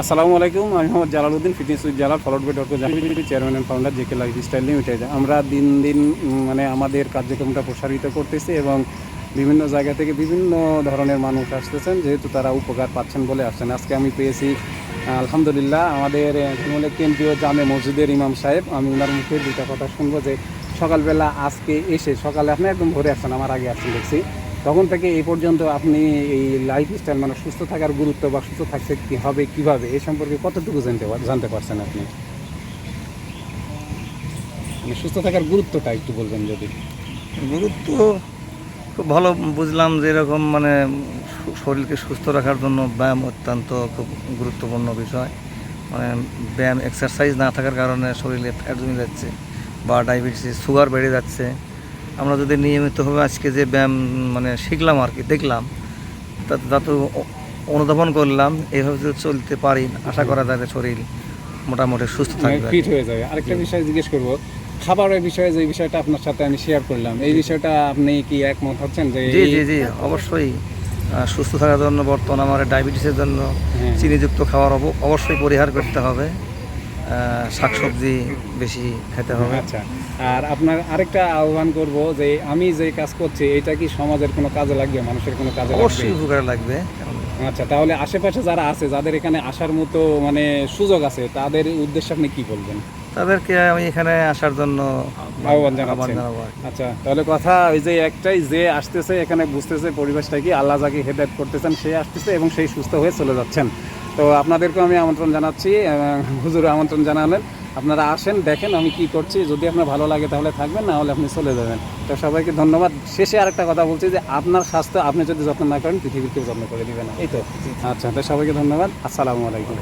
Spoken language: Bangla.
আসসালামু আলাইকুম, আমি Mohammad Jalaluddin, fitness with Jalal, followed by doctor Zahid chairman and founder, JK life style limited. আমরা দিন দিন মানে আমাদের কার্যক্রমটা প্রসারিত করতেছি এবং বিভিন্ন জায়গা থেকে বিভিন্ন ধরনের মানুষ আসতেছেন, যেহেতু তারা উপকার পাচ্ছেন বলে আসছেন। আজকে আমি পেয়েছি আলহামদুলিল্লাহ, আমাদের কেন্দ্রীয় জামে মসজিদের ইমাম সাহেব। আমি ওনার মুখে দুটা কথা শুনব যে, সকালবেলা আজকে এসে, সকালে আপনি একদম ভোরে আসছেন, আমার আগে আসছেন দেখছি। তখন থেকে এই পর্যন্ত আপনি এই লাইফ স্টাইল মানে সুস্থ থাকার গুরুত্ব বা সুস্থ থাকতে কী হবে, কীভাবে, এ সম্পর্কে কতটুকু জানতে জানতে পারছেন আপনি? মানে সুস্থ থাকার গুরুত্বটা একটু বলবেন যদি। গুরুত্ব খুব ভালো বুঝলাম যে এরকম মানে শরীরকে সুস্থ রাখার জন্য ব্যায়াম অত্যন্ত খুব গুরুত্বপূর্ণ বিষয়। মানে ব্যায়াম এক্সারসাইজ না থাকার কারণে শরীরে ফ্যাট জমে যাচ্ছে বা ডায়াবেটিস সুগার বেড়ে যাচ্ছে। আমরা যদি নিয়মিতভাবে আজকে যে ব্যায়াম মানে শিখলাম আর কি দেখলাম তা- তা তো অনুধাবন করলাম এইভাবে যদি চলতে পারি আশা করা যায় শরীর মোটামুটি সুস্থ থাকবে ফিট হয়ে যাবে। আরেকটা বিষয় জিজ্ঞেস করব খাবারের বিষয়ে যে বিষয়টা আপনার সাথে আমি শেয়ার করলাম এই বিষয়টা আপনি কি একমত হচ্ছেন যে জি জি জি অবশ্যই সুস্থ থাকার জন্য বর্তমান আমার ডায়াবেটিসের জন্য হ্যাঁ। চিনিযুক্ত খাবার অব- অবশ্যই পরিহার করতে হবে। শাকসবজি বেশি খেতে হবে। আচ্ছা আর আপনার আরেকটা আহ্বান করব যে আমি যে কাজ করছি এটা কি সমাজের কোনো কাজে লাগবে মানুষের কোনো কাজে লাগবে? অবশ্যই উপকার লাগবে। আচ্ছা তাহলে আশেপাশে যারা আছে যাদের এখানে আসার মতো মানে সুযোগ আছে তাদের উদ্দেশ্যে আপনি কি বলবেন? তাদেরকে আমি এখানে আসার জন্য আহ্বান আহ্বান জানাব আচ্ছা তাহলে কথা ওই যে একটাই যে আসতেছে এখানে বুঝতেছে পরিবেশটা কি আল্লাহ যাকে হেদায়ত করতেছেন সে আসতেছে এবং সেই সুস্থ হয়ে চলে যাচ্ছেন। তো আপনাদেরকেও আমি আমন্ত্রণ জানাচ্ছি হুজুর আমন্ত্রণ জানালেন। আপনারা আসেন দেখেন আমি কি করছি। যদি আপনার ভালো লাগে তাহলে থাকবেন না হলে আপনি চলে যাবেন। তো সবাইকে ধন্যবাদ। শেষে আরেকটা কথা বলছি যে আপনার স্বাস্থ্য আপনি যদি যত্ন না করেন পৃথিবীর কেউ যত্ন করে দিবে না। এই তো? আচ্ছা তো সবাইকে ধন্যবাদ। আসসালামু আলাইকুম।